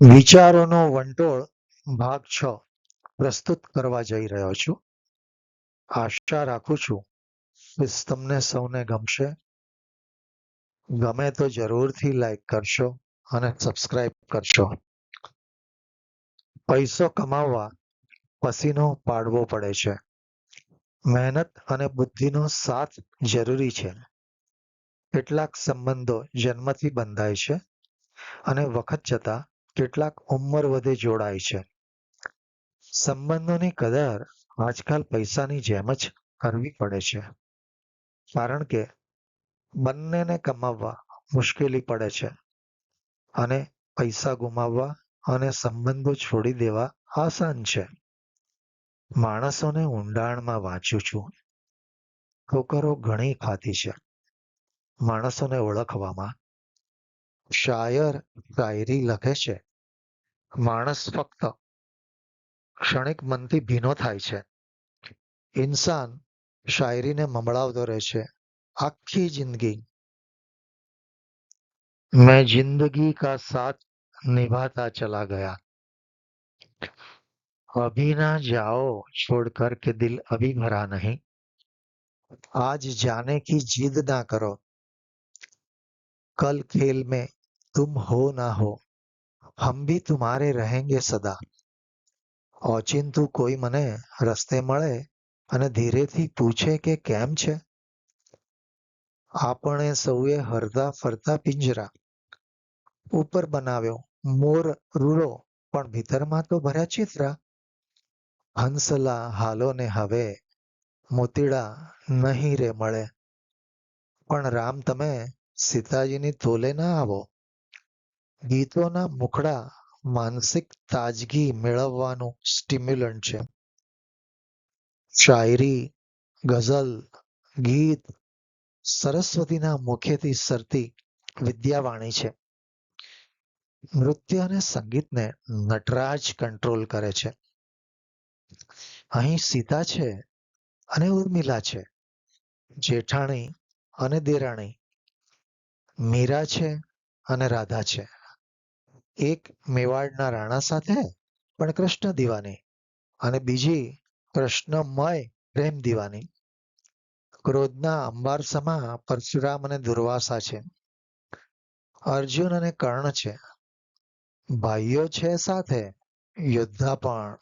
વિચારોનો વંટોળ ભાગ છ. પ્રસ્તુત કરવા જઈ રહ્યો છું. આશા રાખું છું કે તમને સૌને ગમશે. ગમે તો જરૂરથી લાઈક કરશો અને સબસ્ક્રાઇબ કરશો. પૈસો કમાવવા પસીનો પાડવો પડે છે. મહેનત અને બુદ્ધિનો સાથ જરૂરી છે. કેટલાક સંબંધો જન્મથી બંધાય છે અને વખત જતાં કેટલાક ઉંમર વધે જોડાય છે. સંબંધોની કદર આજકાલ પૈસાની જેમ જ કરવી પડે છે. કારણ કે બંનેને કમાવવા મુશ્કેલી પડે છે અને પૈસા ગુમાવવા અને સંબંધો છોડી દેવા આસાન છે. માણસોને ઊંડાણમાં વાંચું છું. ઠોકરો ઘણી ખાતી છે. માણસોને ઓળખવામાં શાયર શાયરી લખે છે માણસ ફક્ત ક્ષણિક મનથી ભીનો થાય છે ઇન્સાન શાયરીને મમડાવતો રહે છે આખી જિંદગી मैं जिंदगी का साथ निभाता चला गया अभी ना जाओ छोड़कर के दिल अभी भरा नहीं आज जाने की जिद ना करो कल खेल में तुम हो ना हो हम भी तुम्हारे रहेंगे સદા ઓચિંતું કોઈ મને રસ્તે મળે અને ધીરેથી પૂછે કે કેમ છે આપણે સૌએ હરતા ફરતા પિંજરા ઉપર બનાવ્યો મોર રૂડો પણ ભીતરમાં તો ભર્યા ચિત્રા હંસલા હાલો ને હવે મોતીડા નહીં રે મળે પણ રામ તમે સીતાજીની તોલે ના આવો ગીતોના મુખડા માનસિક તાજગી મેળવવાનું સ્ટિમ્યુલન્ટ છે. શાયરી, ગઝલ, ગીત સરસ્વતીના મુખેથી સરતી વિદ્યાવાણી છે. નૃત્ય અને સંગીતને નટરાજ કંટ્રોલ કરે છે. અહીં સીતા છે અને ઉર્મિલા છે, જેઠાણી અને દેરાણી, મીરા છે અને રાધા છે. એક મેવાડના રાણા સાથે, પણ કૃષ્ણ દીવાની અને બીજી કૃષ્ણમય પ્રેમ દીવાની. ક્રોધના અંબારસમાં પરશુરામ અને દુર્વાસા છે. અર્જુન અને કર્ણ છે. ભાઈઓ છે સાથે, યોદ્ધા પણ.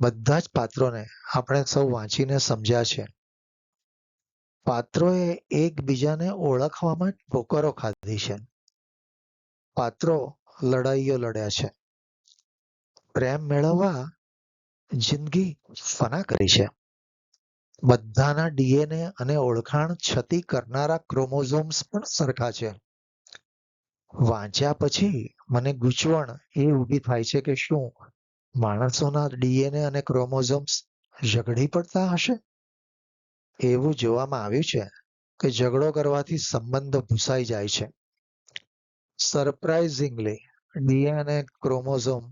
બધા જ પાત્રોને આપણે સૌ વાંચીને સમજ્યા છે. પાત્રોએ એકબીજાને ઓળખવામાં ઠોકરો ખાધી છે. પાત્રો લડાઈઓ લડ્યા છે. પ્રેમ મેળવવા જિંદગી ફના કરી છે. બધાના ડીએનએ અને ઓળખાણ છતી કરનારા ક્રોમોઝોમ્સ પણ સરખા છે. વાંચ્યા પછી મને ગૂંચવણ એ ઊભી થાય છે કે શું માણસોના ડીએનએ અને ક્રોમોઝોમ્સ ઝઘડી પડતા હશે? એવું જોવામાં આવ્યું છે કે ઝઘડો કરવાથી સંબંધ ભૂસાઈ જાય છે. સરપ્રાઇઝિંગલી ડીએનએ ક્રોમોઝોમ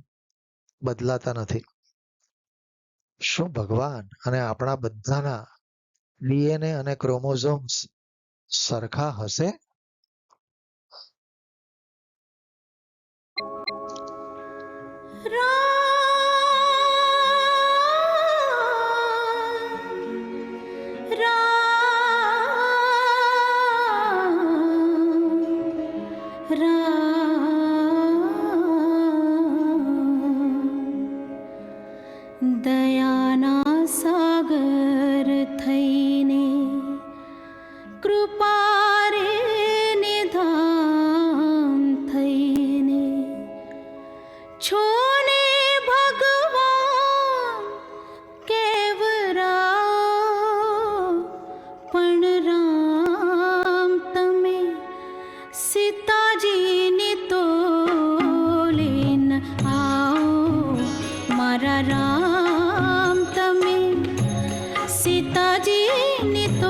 બદલાતા નથી. શું ભગવાન અને આપણા બધાના ડીએનએ અને ક્રોમોઝોમ્સ સરખા હશે? নিত